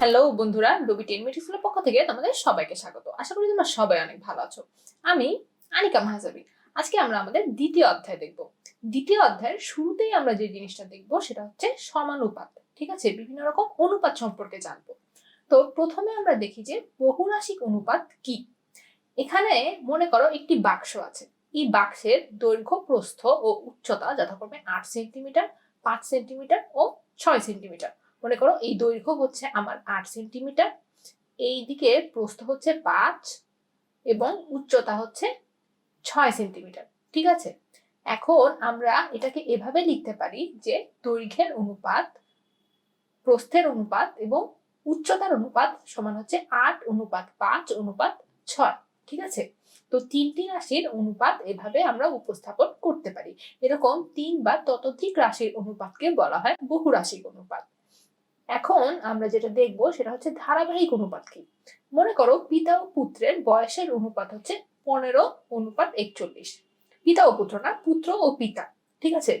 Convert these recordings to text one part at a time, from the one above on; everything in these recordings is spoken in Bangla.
হ্যালো বন্ধুরা রবি টেন মেট্রিক্সের পক্ষ থেকে তোমাদের সবাইকে স্বাগত। আশা করি তোমরা সবাই অনেক ভালো আছো। আমি আনিকা মাহাজাবি আজকে আমরা আমাদের দ্বিতীয় অধ্যায় দেখব। দ্বিতীয় অধ্যায়ের শুরুতেই আমরা যে জিনিসটা দেখব সেটা হচ্ছে সমানুপাত। ঠিক আছে? বিভিন্ন রকম অনুপাত সম্পর্কে জানব। তো প্রথমে আমরা দেখি যে বহুরাশিক অনুপাত কি? এখানে মনে করো একটি বাক্স আছে। এই বাক্সের দৈর্ঘ্য, প্রস্থ ও উচ্চতা, যথাক্রমে আট সেন্টিমিটার, পাঁচ সেন্টিমিটার ও ছয় সেন্টিমিটার। মনে করো এই দৈর্ঘ্য হচ্ছে আমার আট সেন্টিমিটার, এই দিকে প্রস্থ হচ্ছে পাঁচ এবং উচ্চতা হচ্ছে ছয় সেন্টিমিটার, ঠিক আছে? এখন আমরা এটাকে এভাবে লিখতে পারি যে দৈর্ঘ্যের অনুপাত, প্রস্থের অনুপাত এবং উচ্চতার অনুপাত সমান হচ্ছে আট অনুপাত পাঁচ অনুপাত ছয়, ঠিক আছে? তো তিনটি রাশির অনুপাত এভাবে আমরা উপস্থাপন করতে পারি। এরকম তিন বা ততোধিক রাশির অনুপাতকে বলা হয় বহু রাশির অনুপাত। এখন আমরা যেটা দেখব সেটা হচ্ছে ধারাবাহিক অনুপাত কি? মনে করো পিতা ও পুত্রের বয়সের অনুপাত হচ্ছে পনেরো অনুপাত একচল্লিশ। পিতা ও পুত্র না, পুত্র ও পিতা, ঠিক আছে?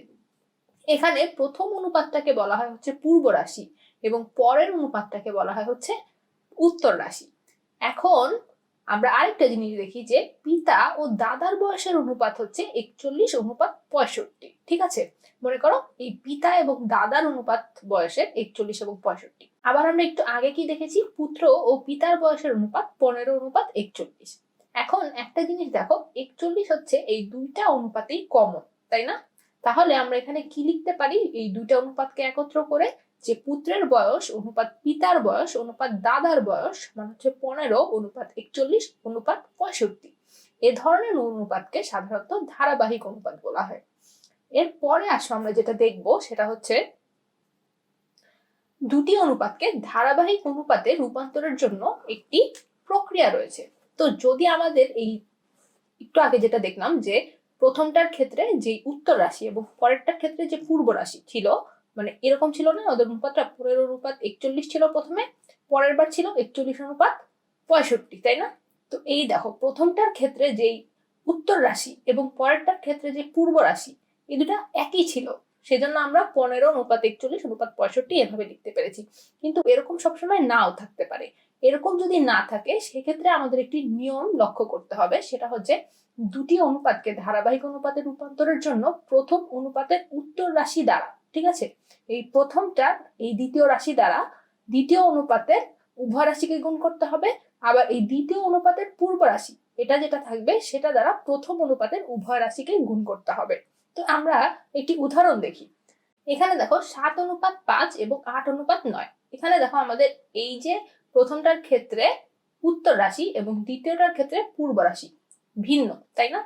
এখানে প্রথম অনুপাতটাকে বলা হয় হচ্ছে পূর্ব রাশি এবং পরের অনুপাতটাকে বলা হয় হচ্ছে উত্তর রাশি। এখন আমরা আরেকটা জিনিস দেখি যে পিতা ও দাদার বয়সের অনুপাত হচ্ছে একচল্লিশ, অনুপাত পঁয়ষট্টি। ঠিক আছে? মনে করো এই পিতা এবং দাদার অনুপাত বয়সের একচল্লিশ এবং পঁয়ষট্টি। আবার আমরা একটু আগে কি দেখেছি? পুত্র ও পিতার বয়সের অনুপাত পনেরো, অনুপাত একচল্লিশ। এখন একটা জিনিস দেখো, একচল্লিশ হচ্ছে এই দুইটা অনুপাতেই কমন তাই না? তাহলে আমরা এখানে কি লিখতে পারি? এই দুইটা অনুপাতকে একত্র করে যে পুত্রের বয়স অনুপাত পিতার বয়স, অনুপাত দাদার বয়স মানে হচ্ছে পনেরো, অনুপাত একচল্লিশ, অনুপাত পঁয়ষট্টি। এ ধরনের অনুপাতকে সাধারণত ধারাবাহিক অনুপাত বলা হয়। এরপরে আসো আমরা যেটা দেখব, সেটা হচ্ছে দুটি অনুপাতকে ধারাবাহিক অনুপাতে রূপান্তরের জন্য একটি প্রক্রিয়া রয়েছে। তো যদি আমাদের এই একটু আগে যেটা দেখলাম যে প্রথমটার ক্ষেত্রে যে উত্তর রাশি এবং পরেরটার ক্ষেত্রে যে পূর্ব রাশি ছিল মানে এরকম ছিল না, ওদের অনুপাতটা পনেরো অনুপাত একচল্লিশ ছিল প্রথমে, পরের বার ছিল একচল্লিশ অনুপাত পঁয়ষট্টি, তাই না? তো এই দেখো, প্রথমটার ক্ষেত্রে যেই উত্তর রাশি এবং পরেরটার ক্ষেত্রে যে পূর্ব রাশি, এই দুটা একই ছিল। সেজন্য আমরা পনেরো অনুপাত একচল্লিশ অনুপাত পঁয়ষট্টি এভাবে লিখতে পেরেছি। কিন্তু এরকম সবসময় নাও থাকতে পারে। এরকম যদি না থাকে, সেক্ষেত্রে আমাদের একটি নিয়ম লক্ষ্য করতে হবে, সেটা হচ্ছে দুটি অনুপাতকে ধারাবাহিক অনুপাতে রূপান্তরের জন্য প্রথম অনুপাতের উত্তর রাশি দ্বারা ঠিক আছে? এই প্রথমটা এই দ্বিতীয় রাশি দ্বারা দ্বিতীয় অনুপাতের উভয় রাশিকে গুণ করতে হবে। আবার এই দ্বিতীয় অনুপাতের পূর্ব রাশি, এটা যেটা থাকবে সেটা দ্বারা প্রথম অনুপাতের উভয় রাশিকে গুণ করতে হবে। তো আমরা একটি উদাহরণ দেখি। এখানে দেখো সাত অনুপাত পাঁচ এবং আট অনুপাত নয়। এখানে দেখো আমাদের এই যে প্রথমটার ক্ষেত্রে উত্তর রাশি এবং দ্বিতীয়টার ক্ষেত্রে পূর্ব রাশি, ভিন্ন, তাই না?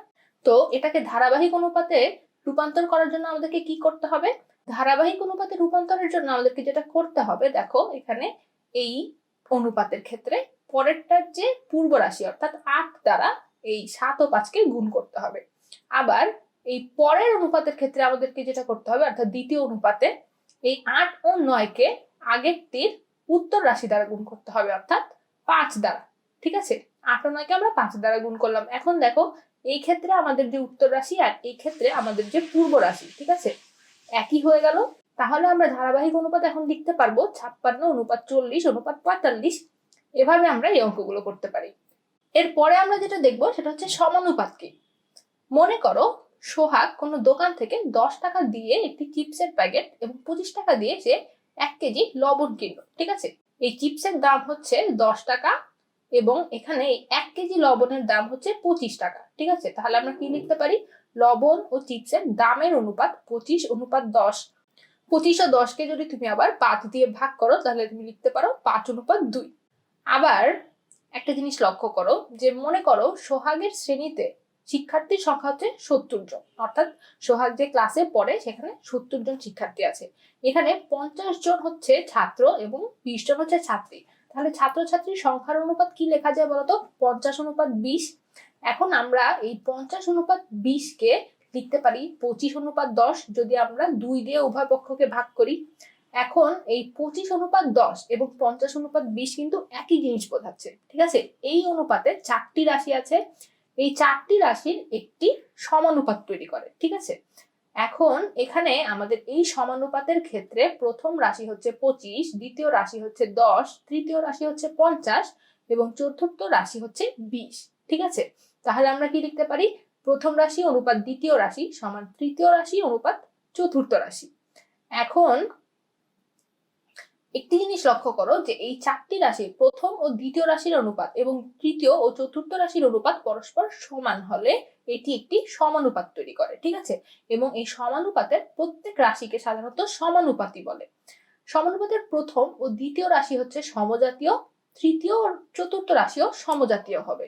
তো এটাকে ধারাবাহিক অনুপাতে রূপান্তর করার জন্য আমাদেরকে কি করতে হবে? ধারাবাহিক অনুপাতে রূপান্তরের জন্য আমাদেরকে যেটা করতে হবে, দেখো এখানে এই অনুপাতের ক্ষেত্রে পরেরটার যে পূর্ব রাশি, অর্থাৎ আট দ্বারা এই সাত ও পাঁচকে গুণ করতে হবে। আবার এই পরের অনুপাতের ক্ষেত্রে আমাদেরকে যেটা করতে হবে, অর্থাৎ দ্বিতীয় অনুপাতে এই আট ও নয়কে আগেরটির উত্তর রাশি দ্বারা গুণ করতে হবে, অর্থাৎ পাঁচ দ্বারা, ঠিক আছে? আট ও নয়কে আমরা পাঁচ দ্বারা গুণ করলাম। এখন দেখো এই ক্ষেত্রে আমাদের যে উত্তর রাশি আর এই ক্ষেত্রে আমাদের যে পূর্ব রাশি, ঠিক আছে? একই হয়ে গেল। তাহলে আমরা ধারাবাহিক অনুপাত এখন লিখতে পারব ছাপ্পান্ন অনুপাত চল্লিশ অনুপাত পঁয়তাল্লিশ। এভাবে আমরা এই অঙ্কগুলো করতে পারি। এরপরে আমরা যেটা দেখব সেটা হচ্ছে সমানুপাত কি মনে করো সোহাগ কোনো দোকান থেকে দশ টাকা দিয়ে একটি চিপসের প্যাকেট এবং পঁচিশ টাকা দিয়ে সে এক কেজি লবণ কিনলো, ঠিক আছে? এই চিপসের দাম হচ্ছে দশ টাকা এবং এখানে এক কেজি লবণের দাম হচ্ছে পঁচিশ টাকা, ঠিক আছে? তাহলে আমরা কি লিখতে পারি? লবণ ও চিপসের দামের অনুপাত পঁচিশ, অনুপাত দশ। পঁচিশ ও দশকে যদি তুমি আবার পাঁচ দিয়ে ভাগ করো, তাহলে তুমি লিখতে পারো পাঁচ, অনুপাত দুই। আবার একটা জিনিস লক্ষ্য করো, যে মনে করো সোহাগের শ্রেণীতে শিক্ষার্থীর সংখ্যা হচ্ছে সত্তর জন। অর্থাৎ সোহাগ যে ক্লাসে পড়ে, সেখানে সত্তর জন শিক্ষার্থী আছে। এখানে পঞ্চাশ জন হচ্ছে ছাত্র এবং বিশ জন হচ্ছে ছাত্রী। তাহলে ছাত্রছাত্রীর সংখ্যার অনুপাত কি লেখা যায় বলতো? পঞ্চাশ, অনুপাত বিশ এখন আমরা এই পঞ্চাশ অনুপাত বিশকে লিখতে পারি পঁচিশ অনুপাত দশ যদি আমরা দুই দিয়ে উভয় পক্ষকে ভাগ করি। এখন এই পঁচিশ অনুপাত দশ এবং পঞ্চাশ অনুপাত বিশ কিন্তু একই জিনিস বোঝাচ্ছে, ঠিক আছে? এই অনুপাতে চারটি রাশি আছে, এই চারটি রাশির একটি সমানুপাত তৈরি করে, ঠিক আছে? এখন এখানে আমাদের এই সমানুপাতের ক্ষেত্রে প্রথম রাশি হচ্ছে পঁচিশ, দ্বিতীয় রাশি হচ্ছে দশ, তৃতীয় রাশি হচ্ছে পঞ্চাশ এবং চতুর্থ রাশি হচ্ছে বিশ, ঠিক আছে? তাহলে আমরা কি লিখতে পারি? প্রথম রাশি অনুপাত দ্বিতীয় রাশি সমান তৃতীয় রাশি অনুপাত চতুর্থ রাশি। এখন একটি জিনিস লক্ষ্য করো যে এই চারটি রাশির প্রথম ও দ্বিতীয় রাশির অনুপাত এবং তৃতীয় ও চতুর্থ রাশির অনুপাত পরস্পর সমান হলে এটি একটি সমানুপাত তৈরি করে, ঠিক আছে? এবং এই সমানুপাতের প্রত্যেক রাশিকে সাধারণত সমানুপাতি বলে। সমানুপাতের প্রথম ও দ্বিতীয় রাশি হচ্ছে সমজাতীয়, তৃতীয় ও চতুর্থ রাশিও সমজাতীয় হবে।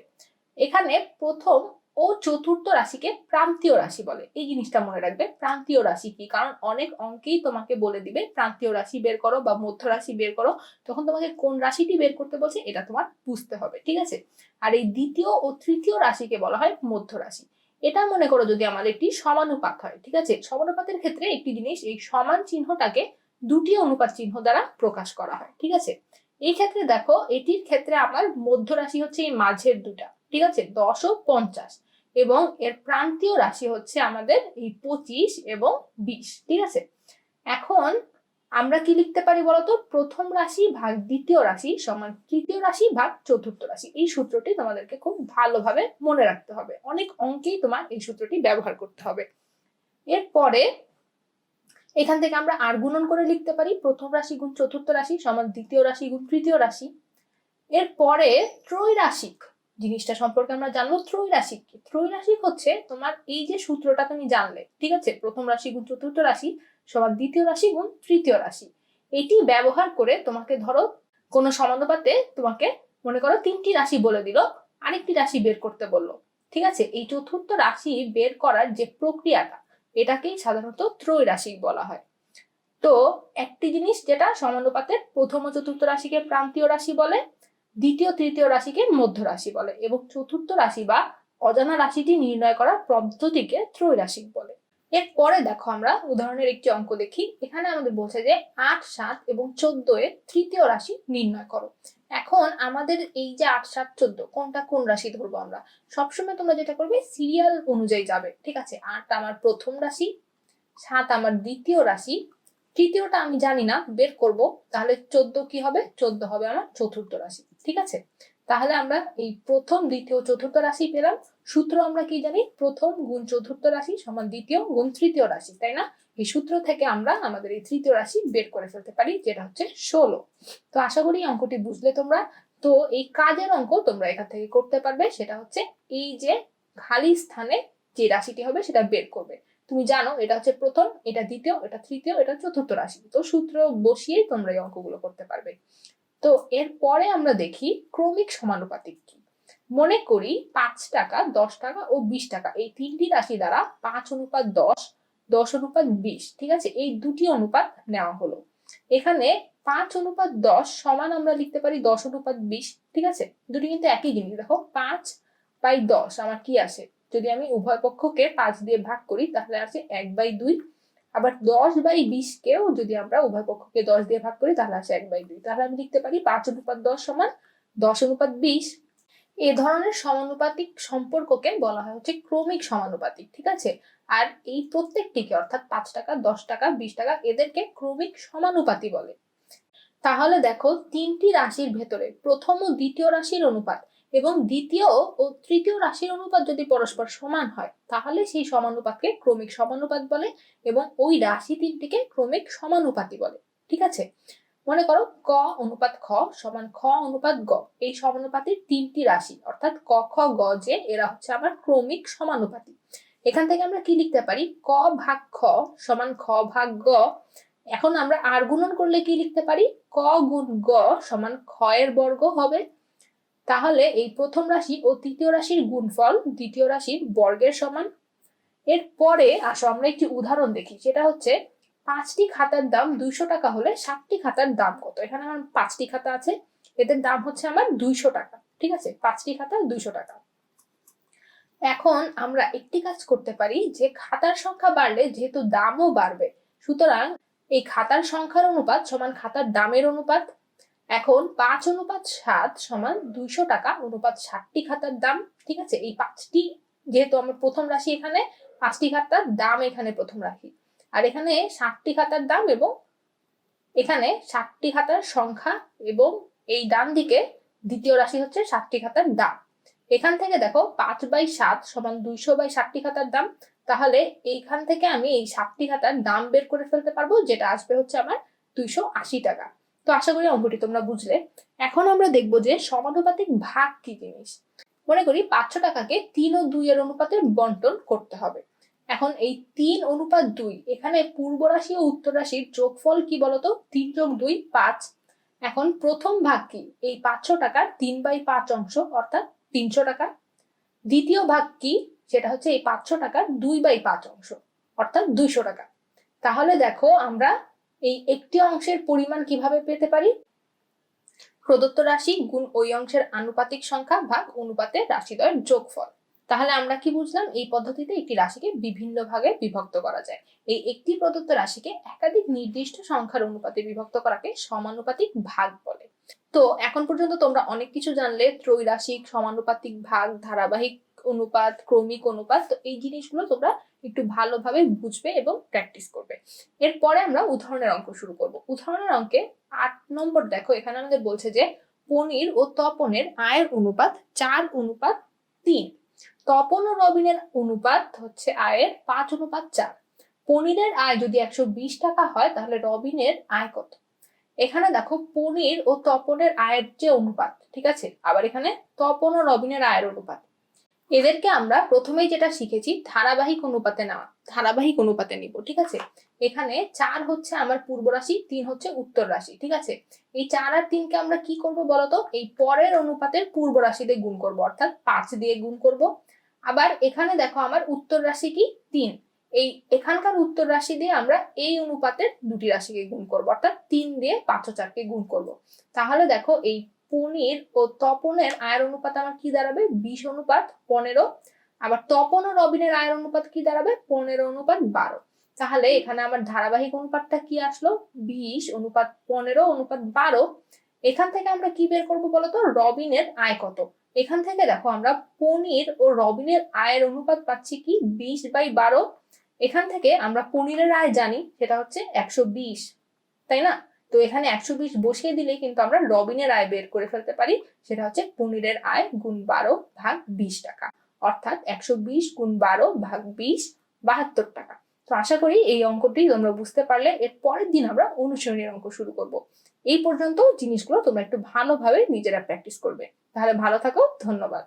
এখানে প্রথম ও চতুর্থ রাশিকে প্রান্তীয় রাশি বলে। এই জিনিসটা মনে রাখবে, প্রান্তীয় রাশি কি? কারণ অনেক অঙ্কেই তোমাকে বলে দিবে, প্রান্তীয় রাশি বের করো বা মধ্য রাশি বের করো, তখন তোমাকে কোন রাশিটি বের করতে বলছে এটা তোমার বুঝতে হবে, ঠিক আছে? আর এই দ্বিতীয় ও তৃতীয় রাশিকে বলা হয় মধ্য রাশি। এটা মনে করো যদি আমাদের একটি সমানুপাত হয়, ঠিক আছে? সমানুপাতের ক্ষেত্রে একটি জিনিস, এই সমান চিহ্নটাকে দুটি অনুপাত চিহ্ন দ্বারা প্রকাশ করা হয়, ঠিক আছে? এই ক্ষেত্রে দেখো, এটির ক্ষেত্রে আমার মধ্য রাশি হচ্ছে এই মাঝের দুটা ঠিক আছে? দশ ও পঞ্চাশ। এবং এর প্রান্তীয় রাশি হচ্ছে আমাদের এই পঁচিশ এবং বিশ, ঠিক আছে? এখন আমরা কি লিখতে পারি বলতো? প্রথম রাশি ভাগ দ্বিতীয় রাশি সমান তৃতীয় রাশি ভাগ চতুর্থ রাশি। এই সূত্রটি তোমাদেরকে খুব ভালোভাবে মনে রাখতে হবে। অনেক অঙ্কেই তোমার এই সূত্রটি ব্যবহার করতে হবে। এরপরে এখান থেকে আমরা আর গুণন করে লিখতে পারি। প্রথম রাশি গুণ চতুর্থ রাশি সমান দ্বিতীয় রাশি গুণ তৃতীয় রাশি। এরপরে ত্রৈরাশিক জিনিসটা সম্পর্কে আমরা জানব। ত্রৈরাশিক কি? ত্রৈরাশিক হচ্ছে তোমার এই যে সূত্রটা তুমি জানলে, ঠিক আছে? প্রথম রাশি গুণ চতুর্থ রাশি, সবার দ্বিতীয় রাশি গুণ তৃতীয় রাশি। এটি ব্যবহার করে তোমাকে ধরো কোনো সমানুপাতে তোমাকে মনে করো তিনটি রাশি বলে দিল, আরেকটি রাশি বের করতে বলল। ঠিক আছে? এই চতুর্থ রাশি বের করার যে প্রক্রিয়াটা, এটাকেই সাধারণত ত্রৈরাশিক বলা হয়। তো একটি জিনিস যেটা সমানুপাতের প্রথম ও চতুর্থ রাশিকে প্রান্তীয় রাশি বলে দ্বিতীয় তৃতীয় রাশিকে মধ্য রাশি বলে এবং চতুর্থ রাশি বা অজানা রাশিটি নির্ণয় করার পদ্ধতিকে ত্রৈরাশিক বলে। এরপরে দেখো আমরা উদাহরণের একটি অঙ্ক দেখি। এখানে আমাদের বলছে যে আট, সাত এবং চোদ্দ এর তৃতীয় রাশি নির্ণয় করো। এখন আমাদের এই যে আট, সাত, চোদ্দ, কোনটা কোন রাশি ধরবো আমরা? সবসময় তোমরা যেটা করবে, সিরিয়াল অনুযায়ী যাবে, ঠিক আছে? আট আমার প্রথম রাশি, সাত আমার দ্বিতীয় রাশি। তৃতীয়টা আমি জানি না, বের করব। তাহলে চোদ্দ কি হবে? চোদ্দ হবে আমার চতুর্থ রাশি। ঠিক আছে? তাহলে আমরা এই প্রথম, দ্বিতীয়, চতুর্থ রাশি পেলাম। সূত্র আমরা কি জানি? প্রথম গুণ চতুর্থ রাশি সমান দ্বিতীয় গুণ তৃতীয় রাশি, তাই না? এই সূত্র থেকে আমরা আমাদের এই তৃতীয় রাশি বের করে ফেলতে পারি, যেটা হচ্ছে ষোলো। তো আশা করি অঙ্কটি বুঝলে তোমরা। তো এই কাজের অঙ্ক তোমরা এখান থেকে করতে পারবে, সেটা হচ্ছে এই যে খালি স্থানে যে রাশিটি হবে সেটা বের করবে। তুমি জানো এটা হচ্ছে প্রথম, এটা দ্বিতীয়, এটা তৃতীয়, এটা চতুর্থ রাশি। তো সূত্র বসিয়ে তোমরা এই অঙ্কগুলো করতে পারবে। তো এরপরে আমরা দেখি ক্রমিক সমানুপাতিক কি। মনে করি পাঁচ টাকা, দশ টাকা ও বিশ টাকা, এই তিনটি রাশি দ্বারা পাঁচ অনুপাত দশ দশ অনুপাত বিশ, ঠিক আছে? এই দুটি অনুপাত নেওয়া হলো। এখানে পাঁচ অনুপাত দশ সমান আমরা লিখতে পারি দশ অনুপাত বিশ, ঠিক আছে? দুটি কিন্তু একই জিনিস। দেখো, পাঁচ বাই দশ, আমার কি আসে? যদি আমি উভয় পক্ষকে পাঁচ দিয়ে ভাগ করি, তাহলে আছে এক বাই দুই আবার দশ বাই বিশ কেও যদি আমরা উভয় পক্ষকে দশ দিয়ে ভাগ করি, তাহলে আসে এক বাই দুই। তাহলে আমি লিখতে পারি পাঁচ অনুপাত দশ সমান দশ অনুপাত বিশ। এ ধরনের সমানুপাতিক সম্পর্ককে বলা হয় হচ্ছে ক্রমিক সমানুপাতিক, ঠিক আছে? আর এই প্রত্যেকটিকে, অর্থাৎ পাঁচ টাকা, দশ টাকা, বিশ টাকা, এদেরকে ক্রমিক সমানুপাতি বলে। তাহলে দেখো তিনটি রাশির ভেতরে প্রথম ও দ্বিতীয় রাশির অনুপাত এবং দ্বিতীয় ও তৃতীয় রাশির অনুপাত যদি পরস্পর সমান হয়, তাহলে সেই সমানুপাতকে ক্রমিক সমানুপাত বলে এবং ওই রাশি তিনটিকে ক্রমিক সমানুপাতি বলে। ঠিক আছে? মনে করো ক অনুপাত খ সমান খ অনুপাত গ। এই সমানুপাতির তিনটি রাশি, অর্থাৎ ক, খ, গ যে এরা হচ্ছে আমার ক্রমিক সমানুপাতি। এখান থেকে আমরা কি লিখতে পারি? ক ভাগ খ সমান খ ভাগ গ। এখন আমরা আর গুণন করলে কি লিখতে পারি? ক গুণ গ সমান খ এর বর্গ হবে। তাহলে এই প্রথম রাশি ও তৃতীয় রাশির গুণফল দ্বিতীয় রাশির বর্গের সমান। এরপরে আসো, আমরা একটি উদাহরণ দেখি, সেটা হচ্ছে পাঁচটি খাতার দাম দুইশো টাকা হলে সাতটি খাতার দাম কত? এখানে আমার পাঁচটি খাতা আছে, এদের দাম হচ্ছে আমার দুইশো টাকা, ঠিক আছে? পাঁচটি খাতা দুইশো টাকা। এখন আমরা একটি কাজ করতে পারি, যে খাতার সংখ্যা বাড়লে যেহেতু দামও বাড়বে, সুতরাং এই খাতার সংখ্যার অনুপাত সমান খাতার দামের অনুপাত এখন পাঁচ অনুপাত সাত সমান দুইশো টাকা, অনুপাত ষাটটি খাতার দাম, ঠিক আছে? এই পাঁচটি যেহেতু আমার প্রথম রাশি এখানে, পাঁচটি খাতার দাম এখানে প্রথম রাখি আর এখানে ষাটটি খাতার দাম এবং এখানে ষাটটি খাতার সংখ্যা এবং এই ডান দিকে দ্বিতীয় রাশি হচ্ছে ষাটটি খাতার দাম। এখান থেকে দেখো, পাঁচ বাই সাত সমান দুইশো বাই ষাটটি খাতার দাম, তাহলে এইখান থেকে আমি এই ষাটটি খাতার দাম বের করে ফেলতে পারব, যেটা আসবে হচ্ছে আমার দুইশো আশি টাকা। তো আশা করি অঙ্কটি তোমরা বুঝলে। এখন আমরা দেখব যে সমানুপাতিক ভাগ কি জিনিস। মনে করি পাঁচশো টাকাকে তিন ও দুই এর অনুপাতে বন্টন করতে হবে। এখন এই তিন অনুপাত দুই, এখানে পূর্ব রাশি ও উত্তর রাশির যোগফল কি বলতো? তিন যোগ দুই, পাঁচ। এখন প্রথম ভাগ কি? এই পাঁচশো টাকার তিন বাই পাঁচ অংশ, অর্থাৎ তিনশো টাকা। দ্বিতীয় ভাগ কি? সেটা হচ্ছে এই পাঁচশো টাকার দুই বাই পাঁচ অংশ, অর্থাৎ দুইশো টাকা। তাহলে দেখো আমরা এই একটি অংশের পরিমাণ কীভাবে পেতে পারি? প্রদত্ত রাশি গুণ ওই অংশের আনুপাতিক সংখ্যা ভাগ অনুপাতের রাশিদ্বয়ের যোগফল। তাহলে আমরা কি বুঝলাম? এই পদ্ধতিতে একটি রাশিকে বিভিন্ন ভাগে বিভক্ত করা যায়। এই একটি প্রদত্ত রাশিকে একাধিক নির্দিষ্ট সংখ্যার অনুপাতে বিভক্ত করাকে সমানুপাতিক ভাগ বলে। তো, এখন পর্যন্ত তোমরা অনেক কিছু জানলে। ত্রৈরাশিক, সমানুপাতিক ভাগ, ধারাবাহিক অনুপাত, ক্রমিক অনুপাত, তো এই জিনিসগুলো তোমরা একটু ভালোভাবে বুঝবে এবং প্র্যাকটিস করবে। এরপরে আমরা উদাহরণের অঙ্ক শুরু করব। উদাহরণের অঙ্কে আট নম্বর দেখো, এখানে আমাদের বলছে যে পনির ও তপনের আয়ের অনুপাত চার অনুপাত তিন। তপন ও রবিনের অনুপাত হচ্ছে আয়ের পাঁচ অনুপাত চার। পনিরের আয় যদি একশো বিশ টাকা হয়, তাহলে রবিনের আয় কত? এখানে দেখো পনির ও তপনের আয়ের যে অনুপাত, ঠিক আছে? আবার এখানে তপন ও রবিনের আয়ের অনুপাত। এদেরকে আমরা প্রথমেই যেটা শিখেছি, ধারাবাহিক অনুপাতে নেওয়া, ধারাবাহিক অনুপাতে নিব, ঠিক আছে? এখানে চার হচ্ছে আমার পূর্ব রাশি তিন হচ্ছে উত্তর রাশি ঠিক আছে? এই চার আর তিনকে আমরা কি করব বলতো? এই পরের অনুপাতের পূর্ব রাশি দিয়ে গুণ করব, অর্থাৎ পাঁচ দিয়ে গুণ করব। আবার এখানে দেখো আমার উত্তর রাশি কি? তিন। এই এখানকার উত্তর রাশি দিয়ে আমরা এই অনুপাতের দুটি রাশিকে গুণ করব, অর্থাৎ তিন দিয়ে পাঁচ চারকে গুণ করব। তাহলে দেখো এই পনির ও তপনের আয়ের অনুপাত আমার কি দাঁড়াবে? বিশ অনুপাত পনেরো। আবার তপন ও রবিনের আয়ের অনুপাত কি দাঁড়াবে? পনেরো অনুপাত বারো। তাহলে এখানে আমার ধারাবাহিক অনুপাতটা কি আসলো? বিশ অনুপাত পনেরো অনুপাত বারো। এখান থেকে আমরা কি বের করব বলতো? রবিনের আয় কত? এখান থেকে দেখো আমরা পনির ও রবিনের আয়ের অনুপাত পাচ্ছি কি? বিশ বাই বারো। এখান থেকে আমরা পনিরের আয় জানি, সেটা হচ্ছে একশো বিশ। তাই না? তো এখানে একশো বিশ বসিয়ে দিলে কিন্তু আমরা রবিনের আয় বের করে ফেলতে পারি, সেটা হচ্ছে পনিরের আয় গুণ বারো ভাগ বিশ টাকা। অর্থাৎ একশো বিশ গুণ বারো ভাগ বিশ বাহাত্তর টাকা। তো আশা করি এই অঙ্কটি তোমরা বুঝতে পারলে, এর পরের দিন আমরা অনুশীলনের অঙ্ক শুরু করব। এই পর্যন্ত জিনিসগুলো তোমরা একটু ভালোভাবে নিজেরা প্র্যাকটিস করবে। তাহলে ভালো থাকো, ধন্যবাদ।